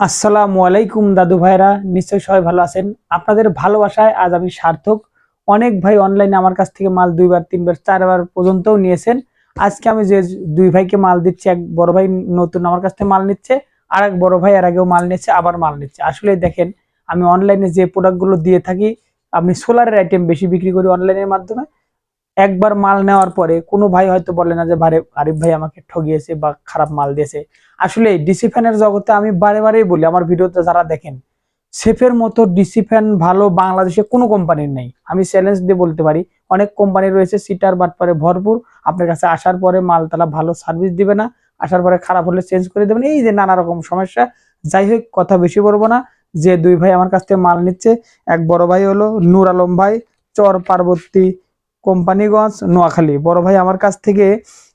আসসালামু আলাইকুম দাদু ভাইরা, নিশ্চয়ই সবাই ভালো আছেন? আপনাদের ভালোবাসায় আজ আমি সার্থক। অনেক ভাই অনলাইনে আমার কাছ থেকে মাল দুইবার, তিনবার, চারবার পর্যন্তও নিয়েছেন। আজকে আমি যে দুই ভাইকে মাল দিচ্ছি, এক বড় ভাই নতুন আমার কাছ থেকে মাল নিচ্ছে, আর এক বড় ভাই এর আগেও মাল নিচ্ছে আবার মাল নিচ্ছে। আসলে দেখেন, আমি অনলাইনে যে প্রোডাক্টগুলো দিয়ে থাকি, আমি সোলারের আইটেম বেশি বিক্রি করি অনলাইনের মাধ্যমে। একবার মাল নেওয়ার পরে কোনো ভাই হয়তো বলে না যে, ভারে, আরিফ ভাই আমাকে ঠগিয়েছে বা খারাপ মাল দিয়েছে। আসলে ডিসি ফ্যানের জগতে আমি বারে বারেই বলি, আমার ভিডিওতে যারা দেখেন, সেফের মতো ডিসি ফ্যান ভালো বাংলাদেশে কোনো কোম্পানির নেই। আমি চ্যালেঞ্জ দিয়ে বলতে পারি, অনেক কোম্পানি রয়েছে সিটার বাটপারে ভরপুর, আপনার কাছে আসার পরে মাল তালা ভালো সার্ভিস দিবে না, আসার পরে খারাপ হলে চেঞ্জ করে দেবেন। এই যে নানা রকম সমস্যা, যাই হোক, কথা বেশি বলব না, যে দুই ভাই আমার কাছ থেকে মাল নিচ্ছে, এক বড় ভাই হলো নূর আলম ভাই, চর পার্বতী কোম্পানিগঞ্জ, নোয়াখালী। বড় ভাই, আমার কাছ থেকে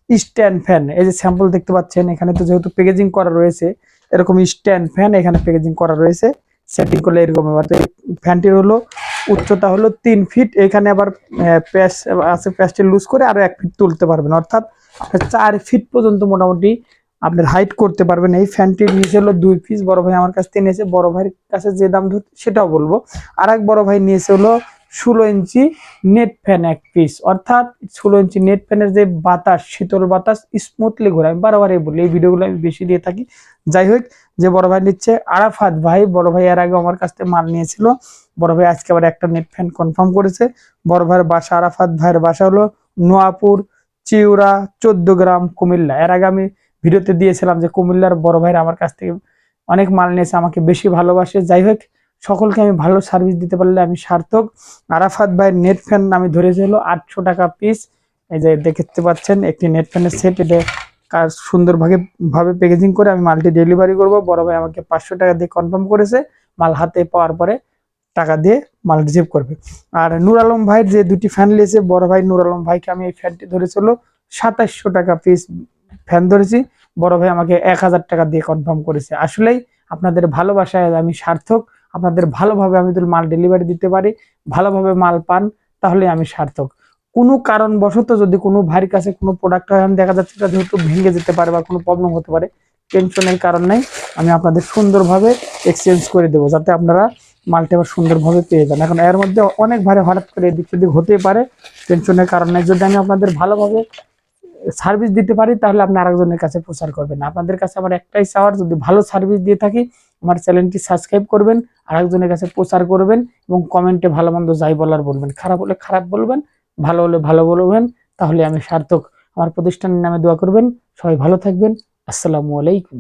স্ট্যান্ড ফ্যান। এই যে স্যাম্পল দেখতে পাচ্ছেন, এখানে তো যেহেতু প্যাকেজিং করা রয়েছে, এরকম স্ট্যান্ড ফ্যান এখানে প্যাকেজিং করা রয়েছে। সেটিং করলে এরকম এবার তো ফ্যানটির হলো উচ্চতা হলো তিন ফিট এখানে আবার প্যাস আছে প্যাসটি লুজ করে আরও এক ফিট তুলতে পারবেন। অর্থাৎ চার ফিট পর্যন্ত মোটামুটি আপনার হাইট করতে পারবেন। এই ফ্যানটির নিচে হলো দুই পিস বড় ভাই আমার কাছ থেকে নিয়েছে। বড় ভাইয়ের কাছে যে দাম ধর, সেটাও বলব। আর এক বড় ভাই নিয়েছে হলো ষোলো ইঞ্চি নেট ফ্যান এক পিস অর্থাৎ ষোলো ইঞ্চি নেট ফ্যানের যে বাতাস, শীতল বাতাস স্মুথলি ঘোরে আমি বারবারই বলি, এই ভিডিওগুলো আমি বেশি দিয়ে থাকি। যাই হোক, যে বড় ভাই নিচ্ছে আরাফাত ভাই, বড় ভাই এর আগে আমার কাছ থেকে মাল নিয়েছিল। বড় ভাই আজকে আবার একটা নেট ফ্যান কনফার্ম করেছে। বড় ভাইয়ের বাসা, আরাফাত ভাইয়ের বাসা হলো নোয়াপুর চিউরা চোদ্দ গ্রাম, কুমিল্লা। এর আগে আমি ভিডিওতে দিয়েছিলাম যে কুমিল্লার বড় ভাইয়ের আমার কাছ থেকে অনেক মাল নিয়েছে, আমাকে বেশি ভালোবাসে। যাই হোক সকলকে আমি ভালো সার্ভিস দিতে পারলে আমি সার্থক। আরাফাত ভাই নেট ফ্যান আমি ধরেছি হলো আটশো টাকা পিস এই যে দেখতে পাচ্ছেন, একটি নেট ফ্যানের সেট এটা কাজ সুন্দরভাবে, ভাবে প্যাকেজিং করে আমি মালটি ডেলিভারি করব। বড় ভাই আমাকে পাঁচশো টাকা দিয়ে কনফার্ম করেছে। মাল হাতে পাওয়ার পরে টাকা দিয়ে মাল রিসিভ করবে। আর নূর আলম ভাইয়ের যে দুটি ফ্যান নিয়েছে, বড় ভাই নূর আলম ভাইকে আমি এই ফ্যানটি ধরেছিল সাতাশশো টাকা পিস ফ্যান ধরেছি। বড় ভাই আমাকে এক হাজার টাকা দিয়ে কনফার্ম করেছে। আসলেই আপনাদের ভালোবাসায় আমি সার্থক। আপনাদের ভালোভাবে আমি যদি মাল ডেলিভারি দিতে পারি, ভালোভাবে মাল পান, তাহলে আমি সার্থক। কোনো কারণবশত যদি কোনো ভাইয়ের কাছে কোনো প্রোডাক্ট হয়, আমি দেখা যাচ্ছে এটা যেহেতু ভেঙে যেতে পারে বা কোনো প্রবলেম হতে পারে টেনশনের কারণ নাই, আমি আপনাদের সুন্দরভাবে এক্সচেঞ্জ করে দেবো, যাতে আপনারা মালটা আবার সুন্দরভাবে পেয়ে যান। এখন এর মধ্যে অনেক ভারে হঠাৎ করে এদিক সেদিক হতেই পারে টেনশনের কারণ নাই। যদি আমি আপনাদের ভালোভাবে সার্ভিস দিতে পারি, তাহলে আপনি আরেকজনের কাছে প্রচার করবেন। আপনাদের কাছে আমার একটাই চাওয়ার, যদি ভালো সার্ভিস দিয়ে থাকি আমার চ্যানেলটি সাবস্ক্রাইব করবেন আর একজনের কাছে প্রচার করবেন এবং কমেন্টে ভালো মন্দ যাই বলার বলবেন। খারাপ হলে খারাপ বলবেন, ভালো হলে ভালো বলবেন, তাহলে আমি সার্থক। আমার প্রতিষ্ঠানের নামে দোয়া করবেন। সবাই ভালো থাকবেন। আসসালামু আলাইকুম।